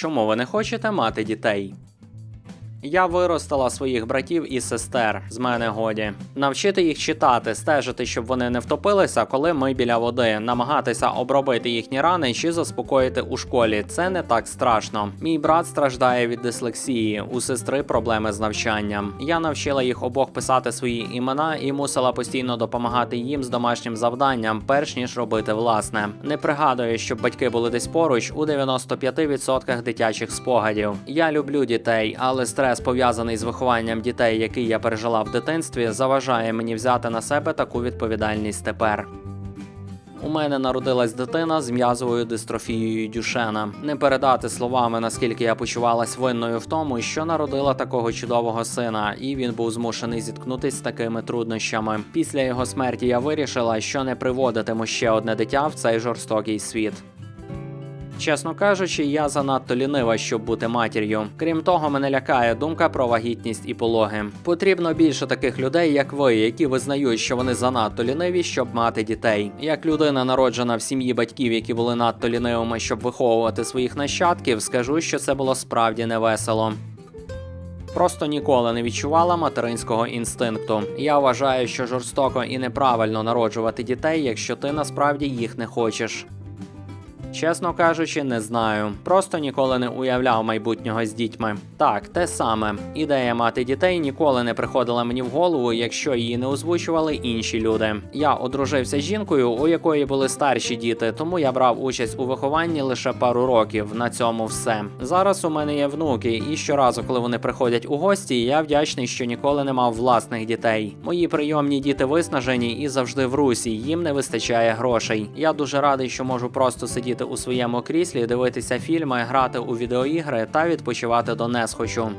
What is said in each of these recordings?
Чому ви не хочете мати дітей? Я виростила своїх братів і сестер, з мене годі. Навчити їх читати, стежити, щоб вони не втопилися, коли ми біля води, намагатися обробити їхні рани чи заспокоїти у школі. Це не так страшно. Мій брат страждає від дислексії, у сестри проблеми з навчанням. Я навчила їх обох писати свої імена і мусила постійно допомагати їм з домашнім завданням, перш ніж робити власне. Не пригадую, щоб батьки були десь поруч у 95% дитячих спогадів. Я люблю дітей, але стрес пов'язаний з вихованням дітей, який я пережила в дитинстві, заважає мені взяти на себе таку відповідальність тепер. У мене народилась дитина з м'язовою дистрофією Дюшена. Не передати словами, наскільки я почувалась винною в тому, що народила такого чудового сина, і він був змушений зіткнутися з такими труднощами. Після його смерті я вирішила, що не приводитиму ще одне дитя в цей жорстокий світ. Чесно кажучи, я занадто лінива, щоб бути матір'ю. Крім того, мене лякає думка про вагітність і пологи. Потрібно більше таких людей, як ви, які визнають, що вони занадто ліниві, щоб мати дітей. Як людина, народжена в сім'ї батьків, які були надто лінивими, щоб виховувати своїх нащадків, скажу, що це було справді невесело. Просто ніколи не відчувала материнського інстинкту. Я вважаю, що жорстоко і неправильно народжувати дітей, якщо ти насправді їх не хочеш. Чесно кажучи, не знаю. Просто ніколи не уявляв майбутнього з дітьми. Так, те саме. Ідея мати дітей ніколи не приходила мені в голову, якщо її не озвучували інші люди. Я одружився з жінкою, у якої були старші діти, тому я брав участь у вихованні лише пару років. На цьому все. Зараз у мене є внуки, і щоразу, коли вони приходять у гості, я вдячний, що ніколи не мав власних дітей. Мої прийомні діти виснажені і завжди в русі. Їм не вистачає грошей. Я дуже радий, що можу просто сидіти у своєму кріслі, дивитися фільми, грати у відеоігри та відпочивати до несхочу.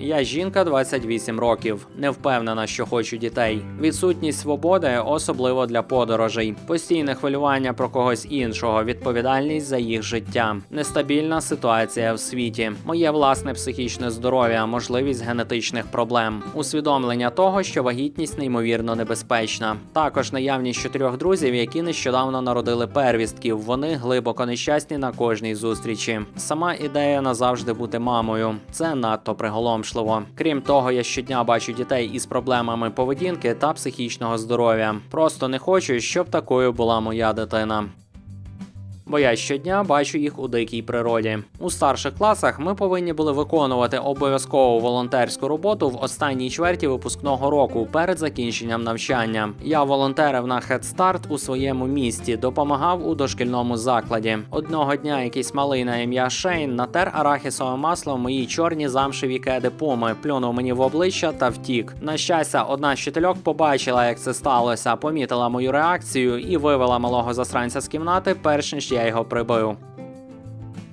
Я жінка 28 років, не впевнена, що хочу дітей. Відсутність свободи, особливо для подорожей, постійне хвилювання про когось іншого, відповідальність за їх життя, нестабільна ситуація в світі, моє власне психічне здоров'я, можливість генетичних проблем, усвідомлення того, що вагітність неймовірно небезпечна. Також наявність чотирьох друзів, які нещодавно народили первістків. Вони глибоко нещасні на кожній зустрічі. Сама ідея назавжди бути мамою. Це надто приголомшливо. Крім того, я щодня бачу дітей із проблемами поведінки та психічного здоров'я. Просто не хочу, щоб такою була моя дитина. Бо я щодня бачу їх у дикій природі. У старших класах ми повинні були виконувати обов'язкову волонтерську роботу в останній чверті випускного року перед закінченням навчання. Я волонтерив на Head Start у своєму місті, допомагав у дошкільному закладі. Одного дня якийсь малий на ім'я Шейн натер арахісове масло в моїй чорні замшеві кеди пуми, плюнув мені в обличчя та втік. На щастя, одна з вчительок побачила, як це сталося, помітила мою реакцію і вивела малого засранця з кімнати, перш ніж я його прибив.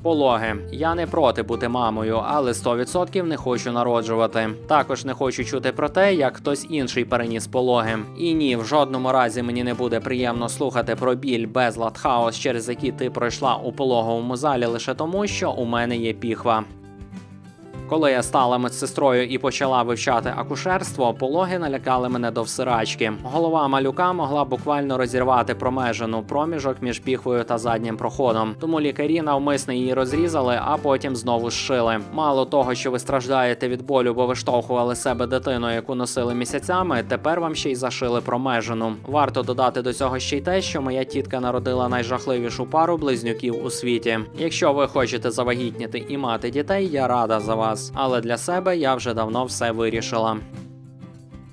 Пологи. Я не проти бути мамою, але 100% не хочу народжувати. Також не хочу чути про те, як хтось інший переніс пологи. І ні, в жодному разі мені не буде приємно слухати про біль, безлад, хаос, через який ти пройшла у пологовому залі лише тому, що у мене є піхва. Коли я стала медсестрою і почала вивчати акушерство, пологи налякали мене до всирачки. Голова малюка могла буквально розірвати промежину проміжок між піхвою та заднім проходом. Тому лікарі навмисно її розрізали, а потім знову зшили. Мало того, що ви страждаєте від болю, бо виштовхували себе дитину, яку носили місяцями. Тепер вам ще й зашили промежину. Варто додати до цього ще й те, що моя тітка народила найжахливішу пару близнюків у світі. Якщо ви хочете завагітніти і мати дітей, я рада за вас. Але для себе я вже давно все вирішила.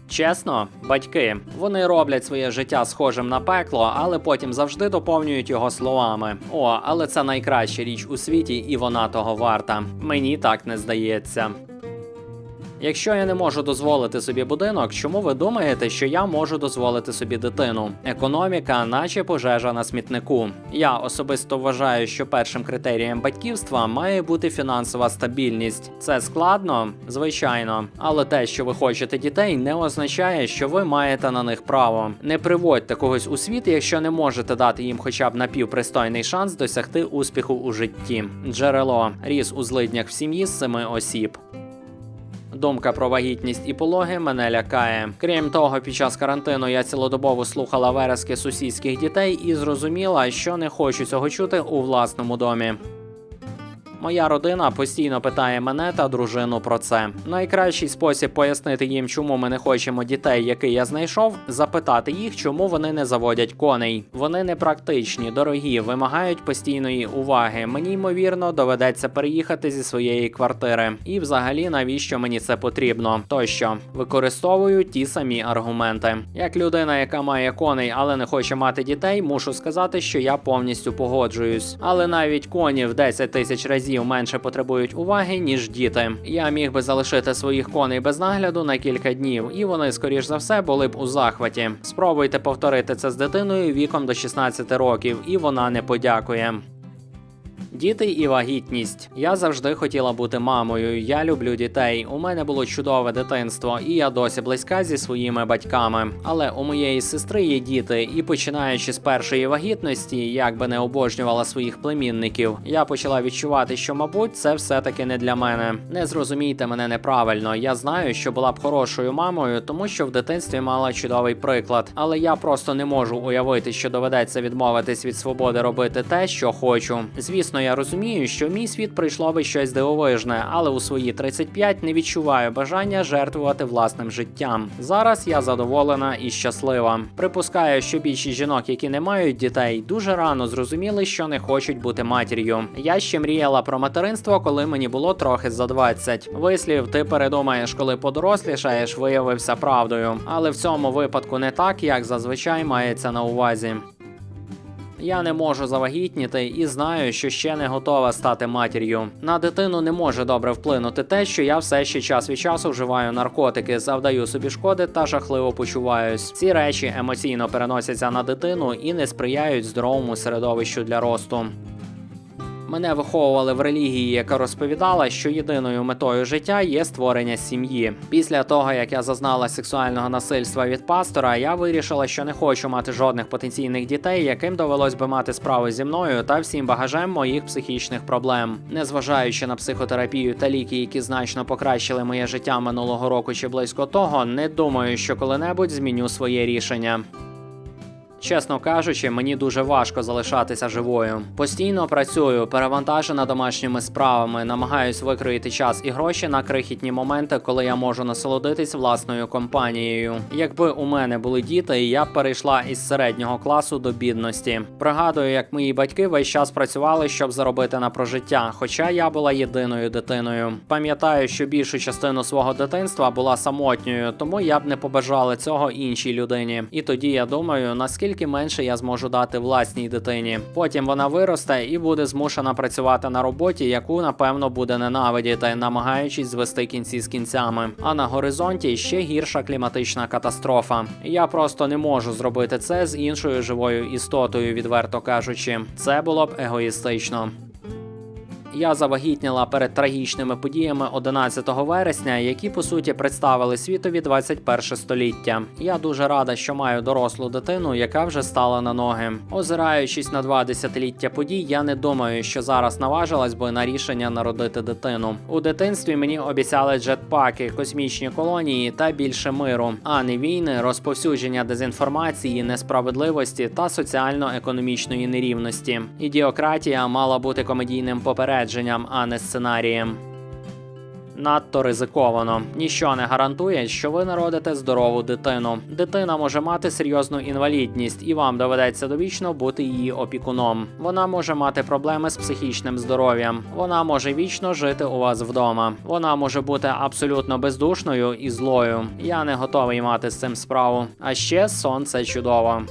Чесно, батьки, вони роблять своє життя схожим на пекло, але потім завжди доповнюють його словами: О, але це найкраща річ у світі, і вона того варта. Мені так не здається. Якщо я не можу дозволити собі будинок, чому ви думаєте, що я можу дозволити собі дитину? Економіка, наче пожежа на смітнику. Я особисто вважаю, що першим критерієм батьківства має бути фінансова стабільність. Це складно, звичайно, але те, що ви хочете дітей, не означає, що ви маєте на них право. Не приводьте когось у світ, якщо не можете дати їм хоча б напівпристойний шанс досягти успіху у житті. Джерело ріс у злиднях в сім'ї з семи осіб. Думка про вагітність і пологи мене лякає. Крім того, під час карантину я цілодобово слухала верески сусідських дітей і зрозуміла, що не хочу цього чути у власному домі. Моя родина постійно питає мене та дружину про це. Найкращий спосіб пояснити їм, чому ми не хочемо дітей, який я знайшов, запитати їх, чому вони не заводять коней. Вони не практичні, дорогі, вимагають постійної уваги. Мені ймовірно доведеться переїхати зі своєї квартири. І взагалі навіщо мені це потрібно? Тощо використовую ті самі аргументи. Як людина, яка має коней, але не хоче мати дітей, мушу сказати, що я повністю погоджуюсь. Але навіть коні в 10 тисяч разів менше потребують уваги, ніж діти. Я міг би залишити своїх коней без нагляду на кілька днів, і вони, скоріш за все, були б у захваті. Спробуйте повторити це з дитиною віком до 16 років, і вона не подякує. Діти і вагітність. Я завжди хотіла бути мамою. Я люблю дітей. У мене було чудове дитинство, і я досі близька зі своїми батьками. Але у моєї сестри є діти, і починаючи з першої вагітності, як би не обожнювала своїх племінників, я почала відчувати, що, мабуть, це все-таки не для мене. Не зрозумійте мене неправильно. Я знаю, що була б хорошою мамою, тому що в дитинстві мала чудовий приклад. Але я просто не можу уявити, що доведеться відмовитись від свободи робити те, що хочу. Звісно, я розумію, що мій світ прийшло би щось дивовижне, але у свої 35 не відчуваю бажання жертвувати власним життям. Зараз я задоволена і щаслива. Припускаю, що більшість жінок, які не мають дітей, дуже рано зрозуміли, що не хочуть бути матір'ю. Я ще мріяла про материнство, коли мені було трохи за 20. Вислів, ти передумаєш, коли подорослішаєш, виявився правдою. Але в цьому випадку не так, як зазвичай мається на увазі. Я не можу завагітніти і знаю, що ще не готова стати матір'ю. На дитину не може добре вплинути те, що я все ще час від часу вживаю наркотики, завдаю собі шкоди та жахливо почуваюсь. Ці речі емоційно переносяться на дитину і не сприяють здоровому середовищу для росту. Мене виховували в релігії, яка розповідала, що єдиною метою життя є створення сім'ї. Після того, як я зазнала сексуального насильства від пастора, я вирішила, що не хочу мати жодних потенційних дітей, яким довелось би мати справу зі мною та всім багажем моїх психічних проблем. Незважаючи на психотерапію та ліки, які значно покращили моє життя минулого року чи близько того, не думаю, що коли-небудь зміню своє рішення. Чесно кажучи, мені дуже важко залишатися живою. Постійно працюю, перевантажена домашніми справами, намагаюсь викроїти час і гроші на крихітні моменти, коли я можу насолодитись власною компанією. Якби у мене були діти, я б перейшла із середнього класу до бідності. Пригадую, як мої батьки весь час працювали, щоб заробити на прожиття, хоча я була єдиною дитиною. Пам'ятаю, що більшу частину свого дитинства була самотньою, тому я б не побажала цього іншій людині. І тоді я думаю, наскільки менше я зможу дати власній дитині. Потім вона виросте і буде змушена працювати на роботі, яку напевно буде ненавидіти, намагаючись звести кінці з кінцями. А на горизонті ще гірша кліматична катастрофа. Я просто не можу зробити це з іншою живою істотою, відверто кажучи. Це було б егоїстично. Я завагітніла перед трагічними подіями 11 вересня, які по суті представили світові 21 століття. Я дуже рада, що маю дорослу дитину, яка вже стала на ноги. Озираючись на два десятиліття подій, я не думаю, що зараз наважилась би на рішення народити дитину. У дитинстві мені обіцяли джетпаки, космічні колонії та більше миру, а не війни, розповсюдження дезінформації, несправедливості та соціально-економічної нерівності. Ідіократія мала бути комедійним попередженням, а не сценарієм. Надто ризиковано. Ніщо не гарантує, що ви народите здорову дитину. Дитина може мати серйозну інвалідність, і вам доведеться довічно бути її опікуном. Вона може мати проблеми з психічним здоров'ям. Вона може вічно жити у вас вдома. Вона може бути абсолютно бездушною і злою. Я не готовий мати з цим справу. А ще сон це чудово.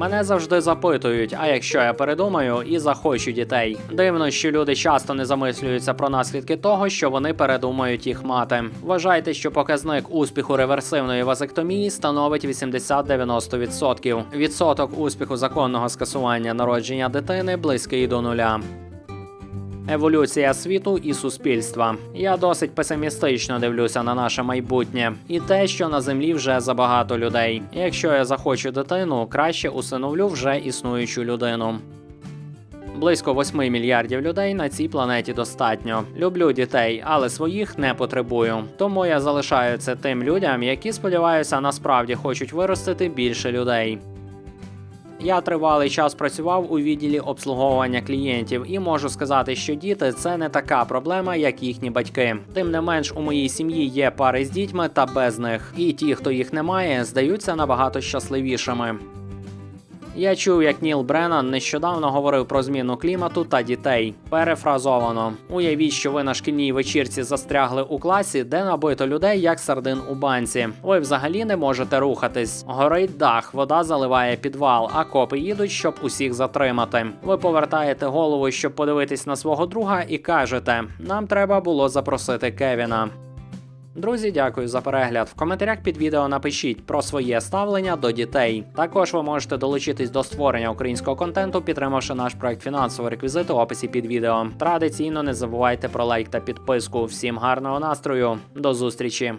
Мене завжди запитують, а якщо я передумаю і захочу дітей. Дивно, що люди часто не замислюються про наслідки того, що вони передумають їх мати. Вважайте, що показник успіху реверсивної вазектомії становить 80-90%. Відсоток успіху законного скасування народження дитини близький до нуля. Еволюція світу і суспільства. Я досить песимістично дивлюся на наше майбутнє і те, що на землі вже забагато людей. Якщо я захочу дитину, краще усиновлю вже існуючу людину. Близько 8 мільярдів людей на цій планеті достатньо. Люблю дітей, але своїх не потребую. Тому я залишаю це тим людям, які сподіваюся насправді хочуть виростити більше людей. Я тривалий час працював у відділі обслуговування клієнтів і можу сказати, що діти це не така проблема, як їхні батьки. Тим не менш, у моїй сім'ї є пари з дітьми та без них, і ті, хто їх не має, здаються набагато щасливішими. Я чув, як Ніл Бреннан нещодавно говорив про зміну клімату та дітей. Перефразовано: уявіть, що ви на шкільній вечірці застрягли у класі, де набито людей як сардин у банці. Ви взагалі не можете рухатись. Горить дах, вода заливає підвал, а копи їдуть, щоб усіх затримати. Ви повертаєте голову, щоб подивитись на свого друга, і кажете: нам треба було запросити Кевіна. Друзі, дякую за перегляд. В коментарях під відео напишіть про своє ставлення до дітей. Також ви можете долучитись до створення українського контенту, підтримавши наш проект фінансово реквізити в описі під відео. Традиційно не забувайте про лайк та підписку. Всім гарного настрою, до зустрічі!